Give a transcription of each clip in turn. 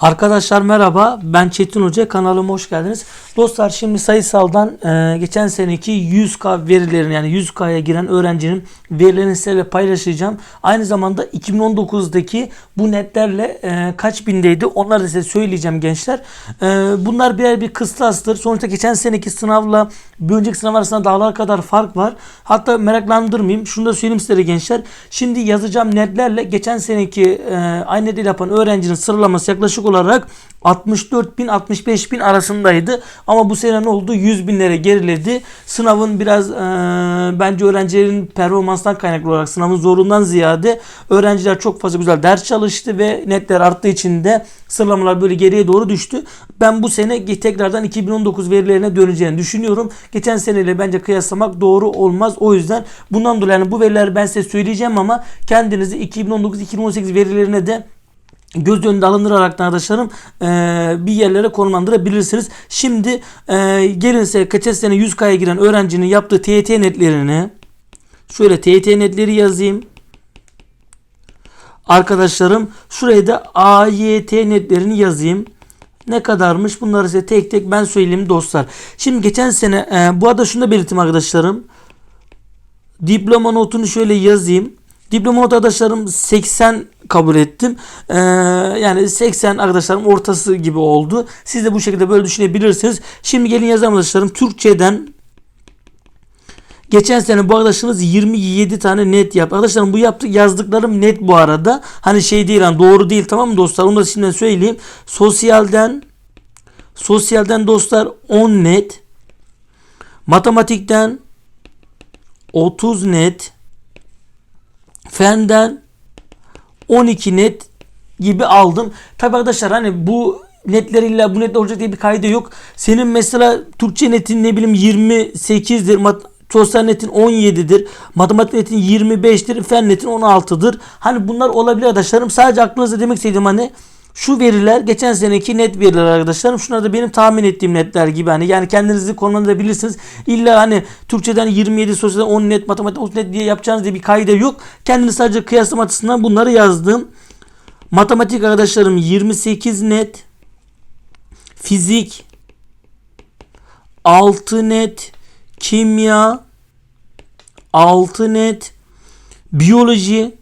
Arkadaşlar merhaba ben Çetin Hoca kanalıma hoş geldiniz. Dostlar şimdi sayısaldan e, geçen seneki 100K verilerini yani 100K'ya giren öğrencinin verilerini size paylaşacağım. Aynı zamanda 2019'daki bu netlerle e, kaç bindeydi onları da size söyleyeceğim gençler. E, bunlar birer bir kıstastır. Sonuçta geçen seneki sınavla bir önceki sınav arasında dağlar kadar fark var. Hatta meraklandırmayayım. Şunu da söyleyeyim size gençler. Şimdi yazacağım netlerle geçen seneki e, aynı netleri yapan öğrencinin sıralaması yaklaşık olarak 64 bin 65 bin arasındaydı. Ama bu sene ne oldu? 100 binlere geriledi. Sınavın biraz e, bence öğrencilerin performanstan kaynaklı olarak sınavın zorundan ziyade öğrenciler çok fazla güzel ders çalıştı ve netler arttığı için de sıralamalar böyle geriye doğru düştü. Ben bu sene tekrardan 2019 verilerine döneceğini düşünüyorum. Geçen seneyle bence kıyaslamak doğru olmaz. O yüzden bundan dolayı yani bu verileri ben size söyleyeceğim ama kendinizi 2019-2018 verilerine de göz önünde alındırarak da arkadaşlarım e, bir yerlere konumlandırabilirsiniz. Şimdi e, gelin size geçen sene 100K'ya giren öğrencinin yaptığı TYT netlerini şöyle TYT netleri yazayım. Arkadaşlarım şuraya da AYT netlerini yazayım. Ne kadarmış bunları size tek tek ben söyleyeyim dostlar. Şimdi geçen sene e, bu arada şunu da belirteyim arkadaşlarım. Diploma notunu şöyle yazayım. Diploma not arkadaşlarım 80 kabul ettim. Ee, yani 80 arkadaşlarım ortası gibi oldu. Siz de bu şekilde böyle düşünebilirsiniz. Şimdi gelin yazalım arkadaşlarım. Türkçeden Geçen sene bu arkadaşımız 27 tane net yaptı. Arkadaşlarım bu yaptık yazdıklarım net bu arada. Hani şey değil hani doğru değil tamam mı dostlar? Onu da şimdiden söyleyeyim. Sosyalden sosyalden dostlar 10 net. Matematikten 30 net. Fenden 12 net gibi aldım. Tabi arkadaşlar hani bu netleriyle bu net olacak diye bir kaydı yok. Senin mesela Türkçe netin ne bileyim 28'dir. Mat Sosyal netin 17'dir. Matematik netin 25'tir. Fen netin 16'dır. Hani bunlar olabilir arkadaşlarım. Sadece aklınızda demek istediğim hani şu veriler geçen seneki net veriler arkadaşlarım. Şunlar da benim tahmin ettiğim netler gibi hani yani kendinizi konumlandırabilirsiniz. İlla hani Türkçeden 27, sosyalden 10 net, matematik 30 net diye yapacağınız diye bir kayda yok. Kendiniz sadece kıyaslama açısından bunları yazdım. Matematik arkadaşlarım 28 net. Fizik 6 net. Kimya 6 net. Biyoloji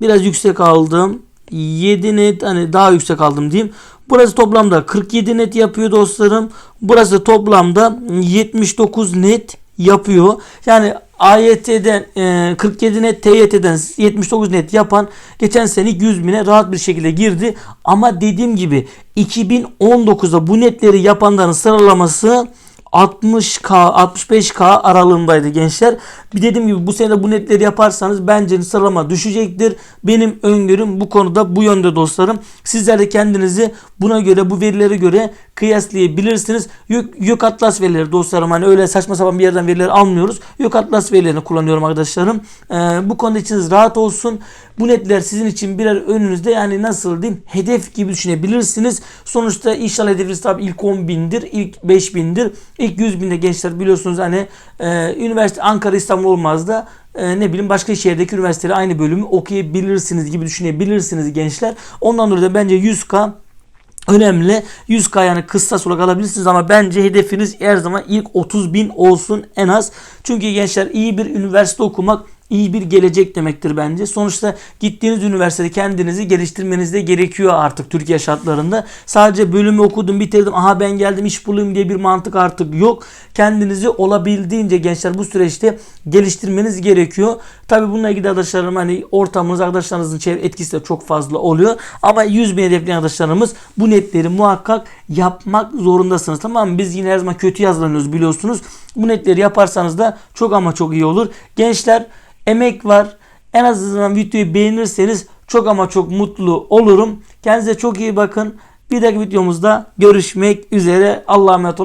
biraz yüksek aldım. 7 net hani daha yüksek aldım diyeyim. Burası toplamda 47 net yapıyor dostlarım. Burası toplamda 79 net yapıyor. Yani AYT'den e, 47 net TYT'den 79 net yapan geçen sene 100 bine rahat bir şekilde girdi. Ama dediğim gibi 2019'da bu netleri yapanların sıralaması 60K 65K aralığındaydı gençler. Bir dediğim gibi bu sene bu netleri yaparsanız bence sıralama düşecektir. Benim öngörüm bu konuda bu yönde dostlarım. Sizler de kendinizi buna göre bu verilere göre kıyaslayabilirsiniz. Yok, yok Atlas verileri dostlarım hani öyle saçma sapan bir yerden verileri almıyoruz. Yok Atlas verilerini kullanıyorum arkadaşlarım. Ee, bu konuda içiniz rahat olsun. Bu netler sizin için birer önünüzde yani nasıl diyeyim hedef gibi düşünebilirsiniz. Sonuçta inşallah hedefiniz tabi ilk 10 bindir, ilk 5 bindir, ilk 100 binde gençler biliyorsunuz hani e, üniversite Ankara İstanbul olmaz da e, ne bileyim başka şehirdeki üniversiteleri aynı bölümü okuyabilirsiniz gibi düşünebilirsiniz gençler. Ondan dolayı da bence 100K önemli. 100K yani kıssas olarak alabilirsiniz ama bence hedefiniz her zaman ilk 30 bin olsun en az. Çünkü gençler iyi bir üniversite okumak iyi bir gelecek demektir bence. Sonuçta gittiğiniz üniversitede kendinizi geliştirmeniz de gerekiyor artık Türkiye şartlarında. Sadece bölümü okudum bitirdim aha ben geldim iş bulayım diye bir mantık artık yok. Kendinizi olabildiğince gençler bu süreçte geliştirmeniz gerekiyor. Tabi bununla ilgili arkadaşlarım hani ortamınız arkadaşlarınızın çevre etkisi de çok fazla oluyor. Ama 100 bin hedefleyen arkadaşlarımız bu netleri muhakkak yapmak zorundasınız. Tamam mı? Biz yine her zaman kötü yazılanıyoruz biliyorsunuz. Bu netleri yaparsanız da çok ama çok iyi olur. Gençler emek var. En azından videoyu beğenirseniz çok ama çok mutlu olurum. Kendinize çok iyi bakın. Bir dahaki videomuzda görüşmek üzere. Allah'a emanet olun.